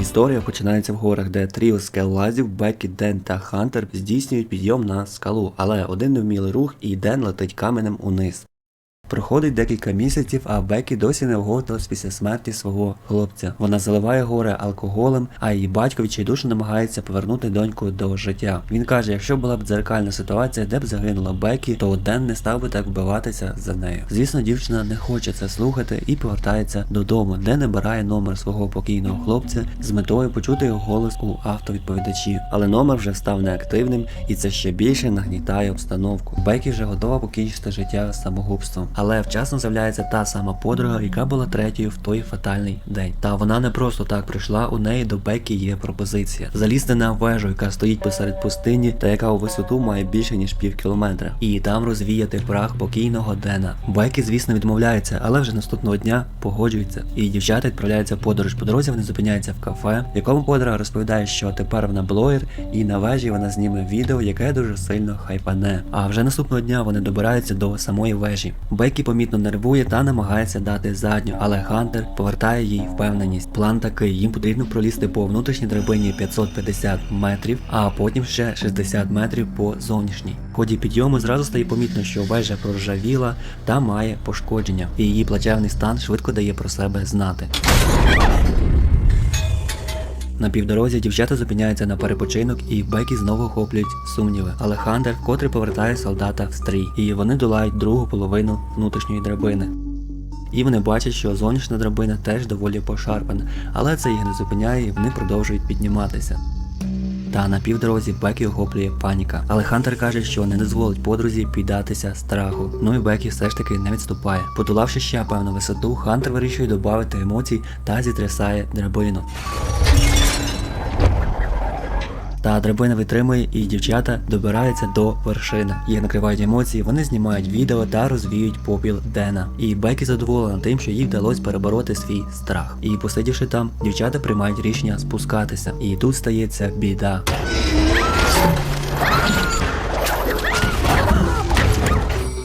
Історія починається в горах, де тріо скеллазів, Бекі, Ден та Хантер здійснюють підйом на скалу, але один не вмілий рух і Ден летить каменем униз. Проходить декілька місяців, а Бекі досі не вготовилась після смерті свого хлопця. Вона заливає горе алкоголем, а її батько відчайдушно намагається повернути доньку до життя. Він каже, якщо була б дзеркальна ситуація, де б загинула Бекі, то Ден не став би так вбиватися за нею. Звісно, дівчина не хоче це слухати і повертається додому, де набирає номер свого покійного хлопця з метою почути його голос у автовідповідачі. Але номер вже став неактивним, і це ще більше нагнітає обстановку. Бекі вже готова покінчити життя самогубством. Але вчасно з'являється та сама подруга, яка була третьою в той фатальний день. Та вона не просто так прийшла. У неї до Бекі є пропозиція залізти на вежу, яка стоїть посеред пустині, та яка у висоту має більше ніж пів кілометра, і там розвіяти прах покійного Дена. Бекі, звісно, відмовляється, але вже наступного дня погоджується. І дівчата відправляються в подорож. По дорозі вони зупиняються в кафе, в якому подруга розповідає, що тепер вона блогер, і на вежі вона зніме відео, яке дуже сильно хайпане. А вже наступного дня вони добираються до самої вежі. Бекі помітно нервує та намагається дати задню, але Хантер повертає їй впевненість. План такий: їм потрібно пролізти по внутрішній драбині 550 метрів, а потім ще 60 метрів по зовнішній. В ході підйому зразу стає помітно, що вежа проржавіла та має пошкодження, і її плачевний стан швидко дає про себе знати. На півдорозі дівчата зупиняються на перепочинок і Бекі знову охоплюють сумніви. Але Хантер вкотре повертає солдата в стрій, і вони долають другу половину внутрішньої драбини. І вони бачать, що зовнішня драбина теж доволі пошарпана, але це їх не зупиняє, і вони продовжують підніматися. Та на півдорозі Бекі охоплює паніка. Але Хантер каже, що не дозволить подрузі піддатися страху. Ну і Бекі все ж таки не відступає. Подолавши ще певну висоту, Хантер вирішує додати емоцій та зітрясає драбину. Та драбина витримує, і дівчата добираються до вершини. Їх накривають емоції, вони знімають відео та розвіють попіл Дена. І Бекі задоволена тим, що їй вдалося перебороти свій страх. І посидівши там, дівчата приймають рішення спускатися. І тут стається біда.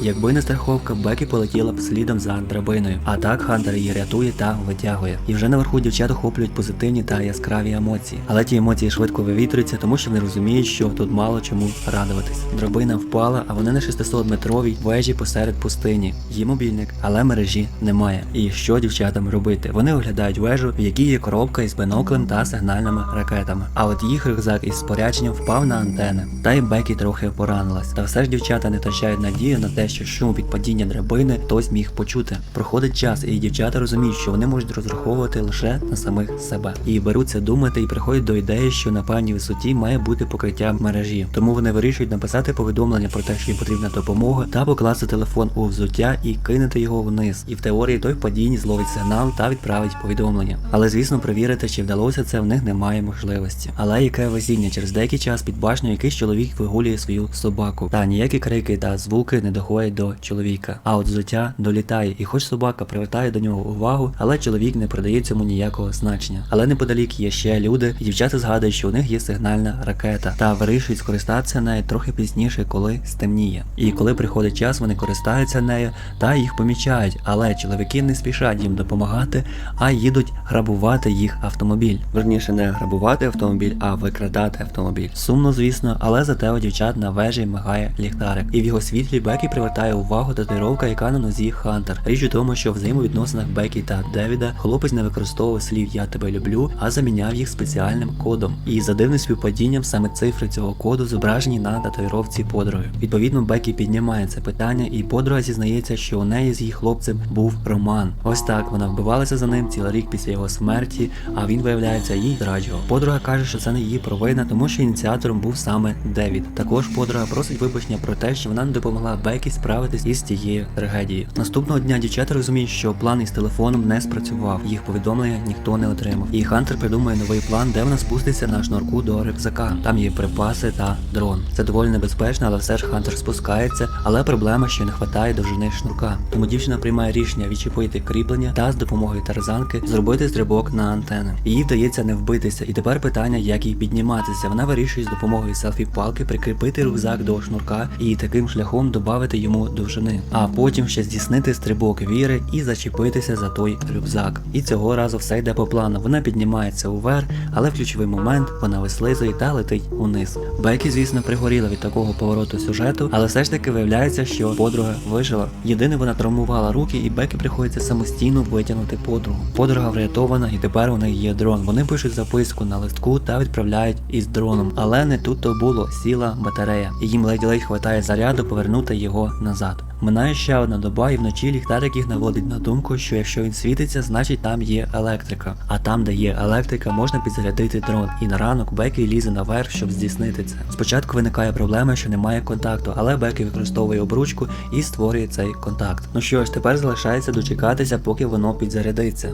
Якби не страховка, Бекі полетіла б слідом за драбиною. А так Хантер її рятує та витягує. І вже наверху дівчат охоплюють позитивні та яскраві емоції. Але ті емоції швидко вивітрюються, тому що вони розуміють, що тут мало чому радуватись. Драбина впала, а вони на 600-метровій вежі посеред пустині. Є мобільник, але мережі немає. І що дівчатам робити? Вони оглядають вежу, в якій є коробка із биноклем та сигнальними ракетами. А от їх рюкзак із спорядженням впав на антени. Та й Бекі трохи поранилась. Та все ж дівчата не втрачають надію на те, що шум від падіння драбини хтось міг почути. Проходить час, і дівчата розуміють, що вони можуть розраховувати лише на самих себе. І беруться думати і приходять до ідеї, що на певній висоті має бути покриття мережі. Тому вони вирішують написати повідомлення про те, що їм потрібна допомога, та покласти телефон у взуття і кинути його вниз. І в теорії той в падінні зловить сигнал та відправить повідомлення. Але звісно, перевірити, чи вдалося це в них немає можливості. Але яке везіння через деякий час під башнею якийсь чоловік вигулює свою собаку. Та ніякі крики та звуки не доходять до чоловіка. А от взуття долітає, і хоч собака привертає до нього увагу, але чоловік не придає цьому ніякого значення. Але неподалік є ще люди, і дівчата згадують, що у них є сигнальна ракета, та вирішують скористатися нею трохи пізніше, коли стемніє. І коли приходить час, вони користаються нею та їх помічають. Але чоловіки не спішать їм допомагати, а їдуть грабувати їх автомобіль. Верніше не грабувати автомобіль, а викрадати автомобіль. Сумно, звісно, але зате у дівчат на вежі мигає ліхтарик. І в його світлі Бекі привертає увагу татуїровка, яка на нозі Хантер. Річ у тому, що в взаємовідносинах Бекі та Девіда хлопець не використовував слів Я тебе люблю, а заміняв їх спеціальним кодом. І за дивним співпадінням саме цифри цього коду зображені на татуїровці подруги. Відповідно, Бекі піднімає це питання, і подруга зізнається, що у неї з її хлопцем був роман. Ось так вона вбивалася за ним цілий рік після його смерті, а він виявляється їй зраджував. Подруга каже, що це не її провина, тому що ініціатором був саме Девід. Також подруга просить вибачення про те, що вона не допомогла Бекі справитись із тією трагедією. Наступного дня дівчата розуміють, що план із телефоном не спрацював. Їх повідомлення ніхто не отримав. І Хантер придумує новий план, де вона спуститься на шнурку до рюкзака. Там є припаси та дрон. Це доволі небезпечно, але все ж Хантер спускається. Але проблема, що не вистачає довжини шнурка. Тому дівчина приймає рішення відчепити кріплення та з допомогою тарзанки зробити стрибок на антени. Їй вдається не вбитися, і тепер питання, як їй підніматися. Вона вирішує з допомогою селфі-палки прикріпити рюкзак до шнурка і таким шляхом додати йому йому довжини, а потім ще здійснити стрибок віри і зачепитися за той рюкзак. І цього разу все йде по плану. Вона піднімається уверх, але в ключовий момент вона вислизує та летить униз. Бекі, звісно, пригоріла від такого повороту сюжету, але все ж таки виявляється, що подруга вижила. Єдине, вона травмувала руки, і Бекі приходиться самостійно витягнути подругу. Подруга врятована, і тепер у неї є дрон. Вони пишуть записку на листку та відправляють із дроном. Але не тут то було, сіла батарея, і їм ледь-ледь хватає заряду повернути його назад. Минає ще одна доба, і вночі ліхтарик їх наводить на думку, що якщо він світиться, значить там є електрика. А там, де є електрика, можна підзарядити дрон. І на ранок Бекі лізе наверх, щоб здійснити це. Спочатку виникає проблема, що немає контакту, але Бекі використовує обручку і створює цей контакт. Ну що ж, тепер залишається дочекатися, поки воно підзарядиться.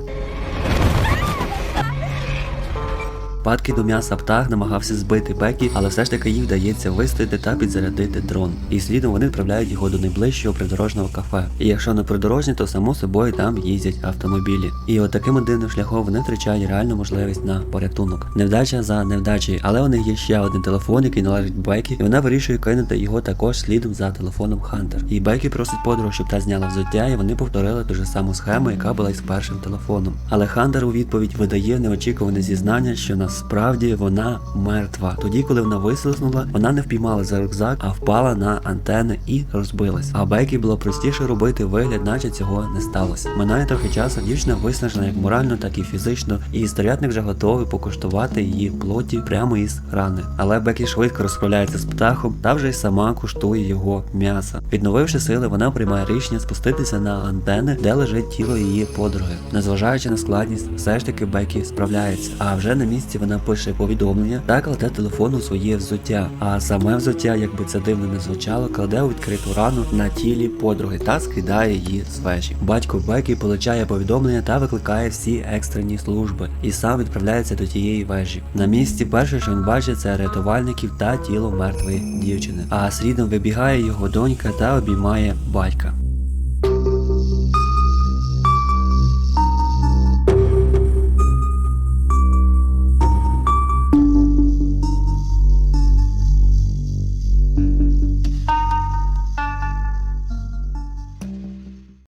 Падки до м'яса птах намагався збити Бекі, але все ж таки їй вдається вистояти та підзарядити дрон. І слідом вони відправляють його до найближчого придорожного кафе. І якщо не придорожні, то само собою там їздять автомобілі. І от таким дивним шляхом вони втрачають реальну можливість на порятунок. Невдача за невдачею, але у них є ще один телефон, який належить Бекі, і вона вирішує кинути його також слідом за телефоном Хантер. І Бекі просить подругу, щоб та зняла взуття, і вони повторили ту ж саму схему, яка була із першим телефоном. Але Хантер у відповідь видає неочікуване зізнання, що насправді вона мертва. Тоді, коли вона вислизнула, вона не впіймала за рюкзак, а впала на антени і розбилась. А Бекі було простіше робити вигляд, наче цього не сталося. Минає трохи часу, дівчина виснажена як морально, так і фізично, і історятник вже готовий покуштувати її плоті прямо із рани. Але Бекі швидко розправляється з птахом та вже й сама куштує його м'яса. Відновивши сили, вона приймає рішення спуститися на антени, де лежить тіло її подруги. Незважаючи на складність, все ж таки Бекі справляється. А вже на вона пише повідомлення та кладе телефон у своє взуття. А саме взуття, якби це дивно не звучало, кладе у відкриту рану на тілі подруги та скидає її з вежі. Батько Бекі получає повідомлення та викликає всі екстрені служби і сам відправляється до тієї вежі. На місці перше, що він бачить, це рятувальників та тіло мертвої дівчини. А слідом вибігає його донька та обіймає батька.